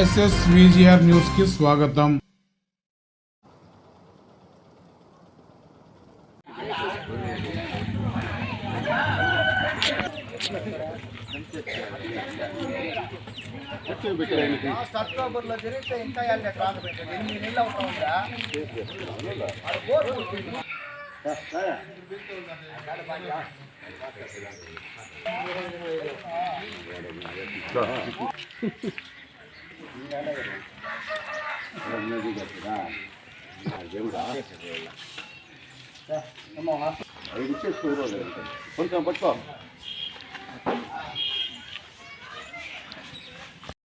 SS VGR news కి స్వాగతం last October లో జరిగితే ఇంకా ఏళ్ళ రాక పెట్టండి ఎనిమిది నెలలు అవుతా ఉందా అది బోర్ కొంచెం పట్టుకో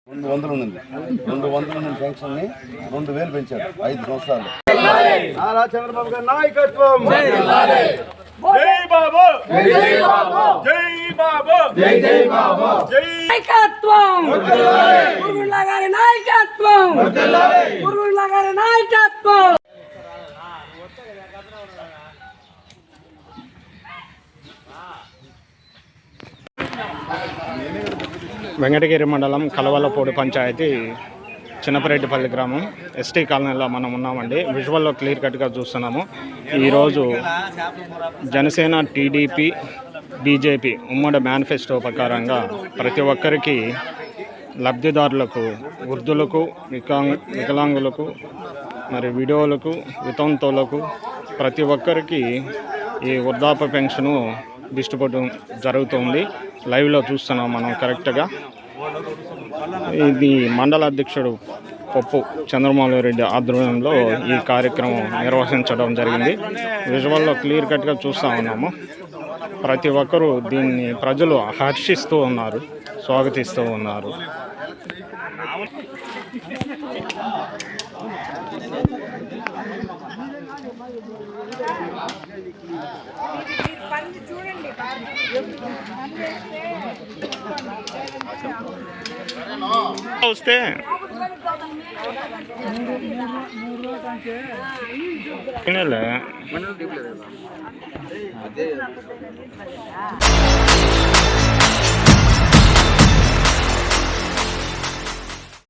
రెండు వందలు ఉన్నది రెండు వందల నుండి శాంక్షన్ని రెండు వేలు పెంచారు ఐదు సంవత్సరాలు నారా చంద్రబాబు గారి నాయకత్వం నాయకత్వం. పురుగుల గారి నాయకత్వం. పురుగుల గారి నాయకత్వం. వెంకటగిరి మండలం కలవలపూడి పంచాయతీ చిన్నపరెడ్డిపల్లి గ్రామం. ఎస్టీ కాలనీలో మనం ఉన్నామండి. విజువల్లో క్లియర్ కట్గా చూస్తున్నాము. ఈరోజు జనసేన టీడీపీ బీజేపీ ఉమ్మడి మేనిఫెస్టో ప్రకారంగా ప్రతి ఒక్కరికి లబ్ధిదారులకు వృద్ధులకు వికలాంగ్ వికలాంగులకు మరి విడోలకు వితంతువులకు ప్రతి ఒక్కరికి ఈ వృద్ధాప్య పెన్షను డిస్ట్రిబ్యూట్ జరుగుతుంది. లైవ్లో చూస్తున్నాం మనం కరెక్ట్గా. ఇది మండల అధ్యక్షుడు పప్పు చంద్రమౌళి రెడ్డి ఆధ్వర్యంలో ఈ కార్యక్రమం నిర్వహించడం జరిగింది. విజువల్లో క్లియర్ కట్గా చూస్తూ ఉన్నాము. ప్రతి ఒక్కరూ దీన్ని ప్రజలు హర్షిస్తూ ఉన్నారు స్వాగతిస్తూ ఉన్నారు. వస్తే கிணல மண்ணு டிப்ல இருக்கா